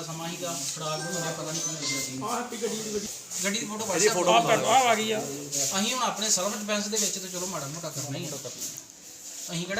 ਦਾ ਸਮਾਂ ਹੀਗਾ ਫੜਾਕ ਨੂੰ ਮੇਰੇ ਪਤਾ ਨਹੀਂ ਕੀ ਲੱਗਿਆ ਸੀ। ਆਹ ਹੈਪੀ ਗੱਡੀ ਦੀ ਗੱਡੀ। ਗੱਡੀ ਦੀ ਫੋਟੋ ਇਹਦੀ ਫੋਟੋ ਆ ਆ ਗਈ ਆ। ਅਸੀਂ ਹੁਣ ਆਪਣੇ ਸੈਲਫ ਡਿਫੈਂਸ ਦੇ ਵਿੱਚ ਤੇ ਚਲੋ ਮਾੜਾ ਮੋਟਾ ਕਰਨਾ ਹੀ ਹੈ ਅਸੀਂ ਕਿਹੜਾ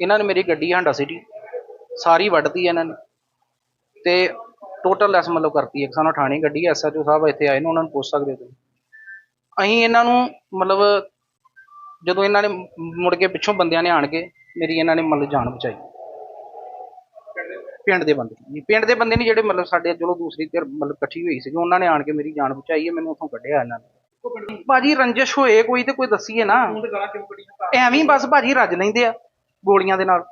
ਇਹਨਾਂ ਨੇ ਮੇਰੀ ਗੱਡੀ ਹਾਂਡਾ ਸਿਟੀ। ਸਾਰੀ ਵੱਢਤੀ ਇਹਨਾਂ ਨੇ। ਤੇ ਟੋਟਲ ਲੈਸ ਮਤਲਬ ਕਰਤੀ। ਇੱਕ ਸਾਨੂੰ ਥਾਣੇ ਗੱਡੀ ਐਸਐਚਓ ਸਾਹਿਬ ਇੱਥੇ ਆਏ ਨੇ, ਉਹਨਾਂ ਨੂੰ ਪੁੱਛ ਸਕਦੇ ਤੁਸੀਂ। ਅਸੀਂ ਇਹਨਾਂ ਨੂੰ ਮਤਲਬ ਜਦੋਂ ਇਹਨਾਂ ਨੇ ਮੁੜ ਕੇ ਪਿੱਛੋਂ ਬੰਦਿਆਂ ਨੇ ਆਣ ਕੇ ਮੇਰੀ ਇਹਨਾਂ ਨੇ ਮਤਲਬ ਜਾਨ ਬਚਾਈ। ਪਿੰਡ ਦੇ ਬੰਦੇ ਪਿੰਡ ਦੇ ਬੰਦੇ ਨਹੀਂ ਜਿਹੜੇ ਮਤਲਬ ਸਾਡੇ ਚਲੋ ਦੂਸਰੀ ਧਿਰ ਮਤਲਬ ਇਕੱਠੀ ਹੋਈ ਸੀਗੀ, ਉਹਨਾਂ ਨੇ ਆਣ ਕੇ ਮੇਰੀ ਜਾਨ ਬਚਾਈ ਹੈ, ਮੈਨੂੰ ਉੱਥੋਂ ਕੱਢਿਆ ਇਹਨਾਂ ਨੇ। ਭਾਜੀ ਰੰਜਿਸ਼ ਹੋਏ, ਕੋਈ ਤੇ ਕੋਈ ਦੱਸੀਏ ਨਾ। ਐਵੇਂ ਬਸ ਭਾਜੀ ਰੱਜ ਲੈਂਦੇ ਆ। ਗੋਲੀਆਂ ਦੇ ਨਾਲ।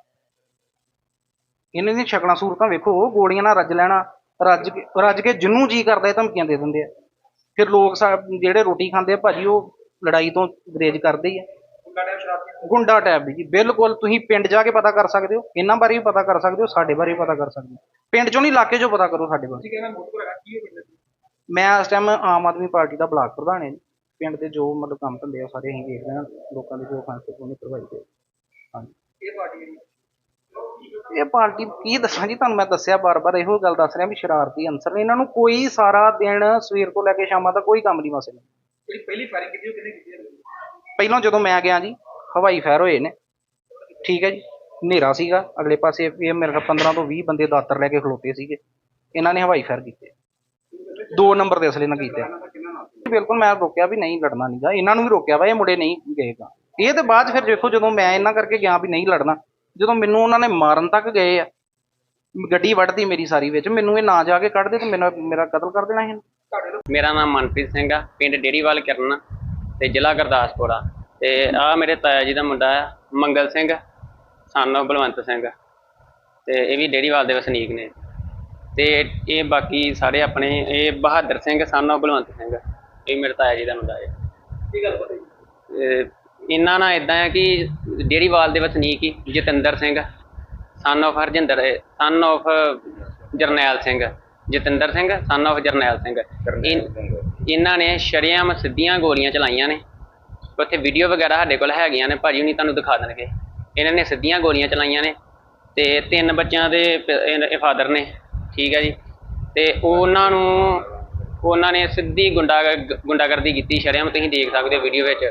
ਇਹਨਾਂ ਦੀਆਂ ਸ਼ਕਲਾਂ ਸੂਰਤਾਂ ਵੇਖੋ ਗੋਲੀਆਂ ਨਾਲ ਰੱਜ ਲੈਣਾ ਰੱਜ ਕੇ ਰੱਜ ਕੇ ਜਿੰਨੂੰ ਜੀ ਕਰਦਾ ਇਹ ਧਮਕੀਆਂ ਦੇ ਦਿੰਦੇ ਆ। ਫਿਰ ਲੋਕ ਜਿਹੜੇ ਰੋਟੀ ਖਾਂਦੇ ਆ ਭਾਜੀ ਉਹ ਲੜਾਈ ਤੋਂ ਗਰੇਜ ਕਰਦੇ ਹੀ ਆ। ਗੁੰਡਾ ਟੈਪ ਜੀ ਬਿਲਕੁਲ ਤੁਸੀਂ ਪਿੰਡ ਜਾ ਕੇ ਪਤਾ ਕਰ ਸਕਦੇ ਹੋ ਇਹਨਾਂ ਬਾਰੇ ਵੀ ਪਤਾ ਕਰ ਸਕਦੇ ਹੋ ਸਾਡੇ ਬਾਰੇ ਵੀ ਪਤਾ ਕਰ ਸਕਦੇ ਹੋ। ਪਿੰਡ ਚੋਂ ਨਹੀਂ ਇਲਾਕੇ ਚੋਂ ਪਤਾ ਕਰੋ ਸਾਡੇ ਬਾਰੇ। ਮੈਂ ਇਸ ਟਾਈਮ ਆਮ ਆਦਮੀ ਪਾਰਟੀ ਦਾ ਬਲਾਕ ਪ੍ਰਧਾਨ ਹਾਂ ਜੀ। ਪਿੰਡ ਦੇ ਜੋ ਮਤਲਬ ਕੰਮ ਧੰਦੇ ਆ ਸਾਰੇ ਅਸੀਂ ਦੇਖਦੇ ਹਾਂ ਲੋਕਾਂ ਦੇ ਜੋ ਫੈਸਲੇ ਉਹਨੇ ਕਰਵਾਈ ਦੇ ਹਾਂਜੀ। ਇਹ ਪਾਰਟੀ ਕੀ ਦੱਸਾਂ ਜੀ ਤੁਹਾਨੂੰ ਮੈਂ ਦੱਸਿਆ ਬਾਰ-ਬਾਰ ਇਹੋ ਗੱਲ ਦੱਸ ਰਿਹਾ ਵੀ ਸ਼ਰਾਰਤੀ ਅੰਸਰ ਨੇ। ਇਹਨਾਂ ਨੂੰ ਕੋਈ ਸਾਰਾ ਦਿਨ ਸਵੇਰ ਤੋਂ ਲੈ ਕੇ ਸ਼ਾਮਾਂ ਤੱਕ ਕੋਈ ਕੰਮ ਨਹੀਂ ਮਸਲੇ ਜਿਹੜੀ ਪਹਿਲੀ ਫਾਇਰਿੰਗ ਕੀਤੀ ਉਹ ਕਿਹਨੇ ਕੀਤੀ ਹੈ? ਪਹਿਲਾਂ ਜਦੋਂ ਮੈਂ ਗਿਆ ਜੀ ਹਵਾਈ ਫਾਇਰ ਹੋਏ ਨੇ। ਠੀਕ ਹੈ ਜੀ ਹਨੇਰਾ ਸੀਗਾ। ਅਗਲੇ ਪਾਸੇ ਇਹ ਮੇਰੇ ਖਿਆਲ 15 ਤੋਂ 20 ਬੰਦੇ ਦਾਤਰ ਲੈ ਕੇ ਖਲੋਤੇ ਸੀਗੇ। ਇਹਨਾਂ ਨੇ ਹਵਾਈ ਫਾਇਰ ਕੀਤੇ। ਦੋ ਨੰਬਰ ਦੇ ਅਸਲੇ ਨਾਲ ਕੀਤੇ। ਬਿਲਕੁਲ ਮੈਂ ਰੋਕਿਆ ਵੀ ਨਹੀਂ ਲੜਨਾ ਨਹੀਂਗਾ ਇਹਨਾਂ ਨੂੰ ਵੀ ਰੋਕਿਆ ਵਾ ਇਹ ਮੁੰਡੇ ਨਹੀਂ ਗਏਗਾ ਇਹ ਤੇ ਬਾਅਦ ਫਿਰ ਦੇਖੋ ਜਦੋਂ ਮੈਂ ਇਹਨਾਂ ਕਰਕੇ ਗਿਆ ਵੀ ਨਹੀਂ ਲੜਨਾ ਜਦੋਂ ਮੈਨੂੰ ਉਹਨਾਂ ਨੇ ਮਾਰਨ ਤੱਕ ਗਏ ਆ ਗੱਡੀ ਵੱਢਦੀ ਮੇਰੀ ਸਾਰੀ ਵਿੱਚ ਮੈਨੂੰ ਇਹ ਨਾ ਜਾ ਕੇ ਕੱਢਦੇ ਤੇ ਮੇਰਾ ਮੇਰਾ ਕਤਲ ਕਰ ਦੇਣਾ ਸੀ ਮੇਰਾ ਨਾਮ ਮਨਪ੍ਰੀਤ ਸਿੰਘ ਆ ਪਿੰਡ ਡੇੜੀਵਾਲ ਕਿਰਨ ਤੇ ਜ਼ਿਲ੍ਹਾ ਗੁਰਦਾਸਪੁਰ ਆ। ਤੇ ਆ ਮੇਰੇ ਤਾਇਆ ਜੀ ਦਾ ਮੁੰਡਾ ਆ ਮੰਗਲ ਸਿੰਘ ਸਾਨੋ ਬਲਵੰਤ ਸਿੰਘ ਤੇ ਇਹ ਵੀ ਡੇੜੀਵਾਲ ਦੇ ਵਸਨੀਕ ਨੇ। ਤੇ ਇਹ ਬਾਕੀ ਸਾਰੇ ਆਪਣੇ ਇਹ ਬਹਾਦਰ ਸਿੰਘ ਸਾਨੋ ਬਲਵੰਤ ਸਿੰਘ ਇਹ ਮੇਰੇ ਤਾਇਆ ਜੀ ਦਾ ਮੁੰਡਾ ਹੈ ਕੀ ਗੱਲ ਇਹਨਾਂ ਨਾਲ ਇਦਾਂ ਹੈ ਕਿ ਡੇੜੀਵਾਲ ਦੇ ਵਸਨੀਕ ਹੀ ਜਤਿੰਦਰ ਸਿੰਘ ਸਨ of Harjinder son of Jarnail Singh Jatinder Singh son of Jarnail Singh. ਇਨ- ਇਹਨਾਂ ਨੇ ਸ਼ਰੇਆਮ ਸਿੱਧੀਆਂ ਗੋਲੀਆਂ ਚਲਾਈਆਂ ਨੇ। ਉੱਥੇ ਵੀਡੀਓ ਵਗੈਰਾ ਸਾਡੇ ਕੋਲ ਹੈਗੀਆਂ ਨੇ ਭਾਜੀ ਹੁਣੀ ਤੁਹਾਨੂੰ ਦਿਖਾ ਦੇਣਗੇ। ਇਹਨਾਂ ਨੇ ਸਿੱਧੀਆਂ ਗੋਲੀਆਂ ਚਲਾਈਆਂ ਨੇ ਤੇ ਤਿੰਨ ਬੱਚਿਆਂ ਦੇ ਫਾਦਰ ਨੇ ਠੀਕ ਹੈ ਜੀ। ਤੇ ਉਹਨਾਂ ਨੂੰ ਉਹਨਾਂ ਨੇ ਸਿੱਧੀ ਗੁੰਡਾ ਗੁੰਡਾਗਰਦੀ ਕੀਤੀ ਸ਼ਰੇਆਮ ਤੁਸੀਂ ਦੇਖ ਸਕਦੇ ਹੋ ਵੀਡੀਓ ਵਿੱਚ।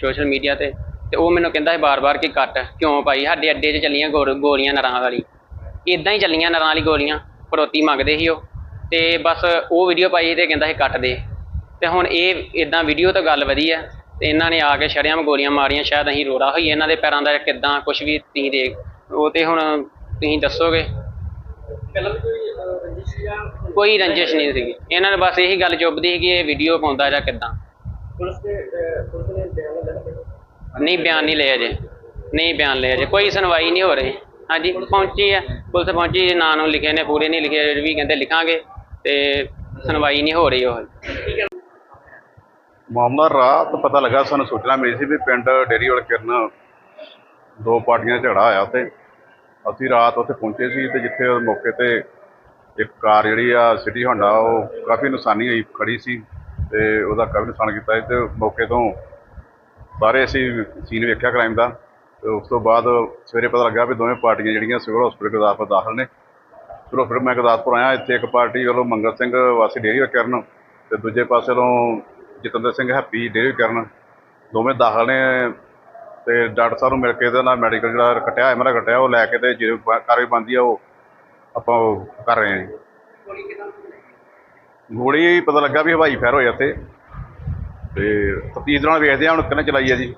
ਸੋਸ਼ਲ ਮੀਡੀਆ ਤੇ ਤੇ ਉਹ ਮੈਨੂੰ ਕਹਿੰਦਾ ਸੀ ਬਾਰ-ਬਾਰ ਕਿ ਕੱਟ ਕਿਉਂ ਪਾਈ ਸਾਡੇ ਅੱਡੇ 'ਚ ਚੱਲੀਆਂ ਗੋਲ- ਗੋਲੀਆਂ ਨਰਾਂ ਵਾਲੀ। ਇਦਾਂ ਹੀ ਚੱਲੀਆਂ ਨਰਾਂ ਵਾਲੀ ਗੋਲੀਆਂ ਫਰੋਤੀ ਮੰਗਦੇ ਸੀ ਉਹ। ਤੇ ਬਸ ਉਹ ਵੀਡੀਓ ਪਾਈ ਤੇ ਕਹਿੰਦਾ ਸੀ ਕੱਟ ਦੇ। ਤੇ ਹੁਣ ਇਹ ਇਦਾਂ ਵੀਡੀਓ ਤੋਂ ਗੱਲ ਵਧੀ ਆ ਤੇ ਇਹਨਾਂ ਨੇ ਆ ਕੇ ਸ਼ਰੇਆਮ ਗੋਲੀਆਂ ਮਾਰੀਆਂ ਸ਼ਾਇਦ ਅਸੀਂ ਰੋੜਾ ਹੋਈ ਇਹਨਾਂ ਦੇ ਪੈਰਾਂ ਦਾ ਕਿੱਦਾਂ ਕੁਝ ਵੀ ਤੁਸੀਂ ਦੇਖ ਉਹ ਤੇ ਹੁਣ ਤੁਸੀਂ ਦੱਸੋਗੇ। ਕੋਈ ਰੰਜਿਸ਼ ਨਹੀਂ ਸੀਗੀ। ਇਹਨਾਂ ਨੇ ਬਸ ਇਹੀ ਗੱਲ ਚੁੱਭਦੀ ਸੀ ਕਿ ਇਹ ਵੀਡੀਓ ਪਾਉਂਦਾ ਜਾਂ ਕਿੱਦਾਂ। ਨਹੀਂ ਬਿਆਨ ਨਹੀਂ ਲਿਆ ਜੇ ਨਹੀਂ ਬਿਆਨ ਲਿਆ ਜੇ ਕੋਈ ਸੁਣਵਾਈ ਨਹੀਂ ਹੋ ਰਹੀ। ਹਾਂਜੀ ਪਹੁੰਚੀ ਹੈ। ਪੁਲਿਸ ਪਹੁੰਚੀ ਜੇ ਨਾਂ ਨੂੰ ਲਿਖੇ ਨੇ ਪੂਰੇ ਨਹੀਂ ਲਿਖੇ ਵੀ ਕਹਿੰਦੇ ਲਿਖਾਂਗੇ ਤੇ ਸੁਣਵਾਈ ਨਹੀਂ ਹੋ ਰਹੀ ਉਹ। ਮਾਮਲਾ ਰਾਤ ਪਤਾ ਲੱਗਾ ਸਾਨੂੰ ਸੂਚਨਾ ਮਿਲੀ ਸੀ ਵੀ ਪਿੰਡ ਡੇਰੀ ਵਾਲ ਕਿਰਨ ਦੋ ਪਾਰਟੀਆਂ ਦਾ ਝਗੜਾ ਹੋਇਆ ਉੱਥੇ। ਅਸੀਂ ਰਾਤ ਉੱਥੇ ਪਹੁੰਚੇ ਸੀ ਤੇ ਜਿੱਥੇ ਉਹ ਮੌਕੇ ਤੇ ਇੱਕ ਕਾਰ ਜਿਹੜੀ ਆ ਸਿਟੀ ਹੋਂਡਾ ਉਹ ਕਾਫੀ ਨੁਕਸਾਨੀ ਹੋਈ ਖੜੀ ਸੀ। ਤੇ ਉਹਦਾ ਕਾਫੀ ਨੁਕਸਾਨ ਕੀਤਾ ਸੀ ਤੇ ਮੌਕੇ ਤੋਂ ਸਾਰੇ ਅਸੀਂ ਸੀਨ ਵੇਖਿਆ ਕ੍ਰਾਈਮ ਦਾ ਤੇ ਉਸ ਤੋਂ ਬਾਅਦ ਸਵੇਰੇ ਪਤਾ ਲੱਗਾ ਵੀ ਦੋਵੇਂ ਪਾਰਟੀਆਂ ਜਿਹੜੀਆਂ ਸਿਵਲ ਹਸਪੀਟਲ ਗੁਰਦਾਸਪੁਰ ਦਾਖਲ ਨੇ। ਚਲੋ ਫਿਰ ਮੈਂ ਗੁਰਦਾਸਪੁਰ ਆਇਆ, ਇੱਥੇ ਇੱਕ ਪਾਰਟੀ ਵੱਲੋਂ ਮੰਗਲ ਸਿੰਘ ਵਾਸੀ ਡੇਰੀ ਕਰਨ ਤੇ ਦੂਜੇ ਪਾਸੇ ਵੱਲੋਂ ਜਤਿੰਦਰ ਸਿੰਘ ਹੈਪੀ ਡੇਰੀ ਕਰਨ ਦੋਵੇਂ ਦਾਖਲ ਨੇ ਤੇ ਡਾਕਟਰ ਸਾਹਿਬ ਨੂੰ ਮਿਲ ਕੇ ਇਹਦੇ ਨਾਲ ਮੈਡੀਕਲ ਜਿਹੜਾ ਕੱਟਿਆ ਹੈ ਮੇਰਾ ਕੱਟਿਆ, ਉਹ ਲੈ ਕੇ ਤੇ ਜਿਹੜੇ ਬ- ਕਾਰਵਾਈ ਬਣਦੀ ਆ ਉਹ ਆਪਾਂ ਉਹ ਕਰ ਰਹੇ ਹਾਂ ਜੀ। ਗੋਲੀ ਪਤਾ ਲੱਗਾ ਵੀ ਹਵਾਈ ਫਾਇਰ ਹੋਇਆ ਇੱਥੇ। ਤੇ ਤਫਤੀਸ਼ ਦੌਰਾਨ ਵੇਖਦੇ ਹਾਂ ਹੁਣ ਕਿਹਨੇ ਚਲਾਈ ਹੈ ਜੀ।